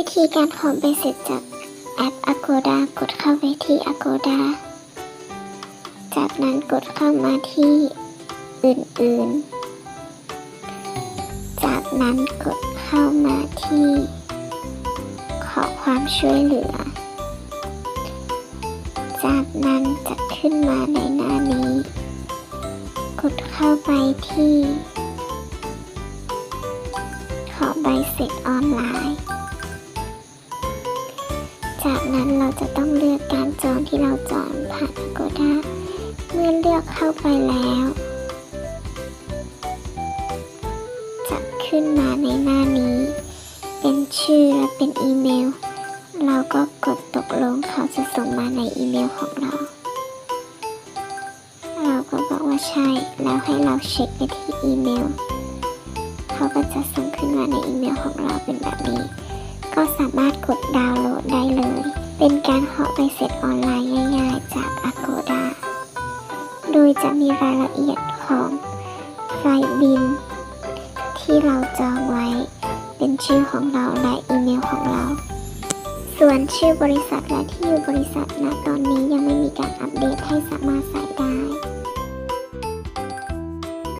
วิธีการขอใบเสร็จจากแอป Agoda กดเข้าไปที่ Agoda จากนั้นกดเข้ามาที่อื่นๆ จากนั้นกดเข้ามาที่ ขอความช่วยเหลือ จากนั้นจะขึ้นมาในหน้านี้ กดเข้าไปที่ ขอใบเสร็จออนไล จากนั้นเราจะต้องเลือกการจองที่เราจองผ่าน Agoda เมื่อเลือกเข้าไปแล้ว จะขึ้นมาในหน้านี้ เป็นชื่อและเป็นอีเมล เราก็กดตกลงเขาจะส่งมาในอีเมลของเรา เราก็บอกว่าใช่ แล้วให้เราเช็คไปที่อีเมล เขาก็จะส่งขึ้นมาในอีเมลของเราเป็นแบบนี้ ก็สามารถกด ออนไลน์ง่ายๆจาก Agoda โดยจะมีรายละเอียดของไฟล์บิน ที่เราจองไว้ เป็นชื่อของเราและอีเมลของเรา ส่วนชื่อบริษัทและที่อยู่บริษัทณตอนนี้ยังไม่